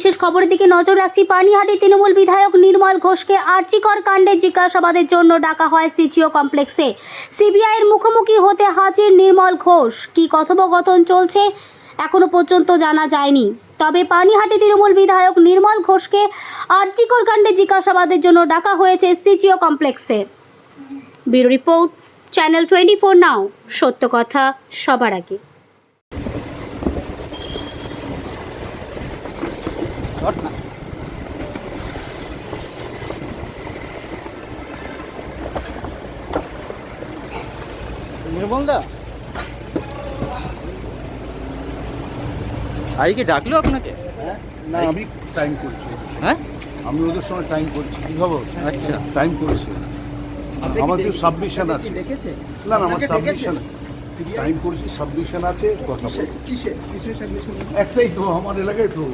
বিশেষ খবরের দিকে নজর রাখছি পানিহাটি তৃণমূল বিধায়ক নির্মল ঘোষকে আর্চিকর কাণ্ডে জিজ্ঞাসাবাদের জন্য ডাকা হয় সিচিও কমপ্লেক্সে। সিবিআইয়ের মুখোমুখি হতে হাজির নির্মল ঘোষ। কি কথোপকথন চলছে এখনও পর্যন্ত জানা যায়নি। তবে পানিহাটি তৃণমূল বিধায়ক নির্মল ঘোষকে আর্চিকর কাণ্ডে জিজ্ঞাসাবাদের জন্য ডাকা হয়েছে সিচিও কমপ্লেক্সে। Bureau report, channel twenty four নাও। সত্য কথা সবার আগে। নির্মল দা? আই কি ডাকলো আপনাকে? হ্যাঁ? না আমি টাইম করছি। হ্যাঁ? আমি ওদের সঙ্গে টাইম করছি। কি খবর? আচ্ছা। টাইম করেছি। আমার তো সাবমিশন আছে। না না আমার সাবমিশন টাইম করেছি সাবমিশন আছে কথা। একটাই তো আমার এলাকায় তো।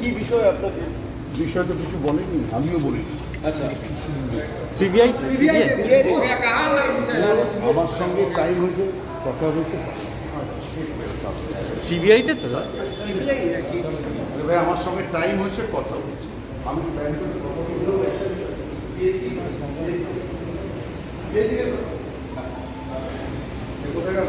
কি বিষয় আপনাদের বিষয় তো কিছু বলেনি আমিও বলিনি সিবিআই সিবিআই আমার সঙ্গে টাইম হয়েছে কথা হয়েছে সিবিআইতে তো এবার আমার সঙ্গে টাইম হয়েছে কথা হয়েছে আমি কোথায় গেল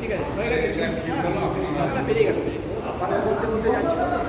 ঠিক আছে হয়ে গেছে। আপনারা বলতে বলতে যাচ্ছি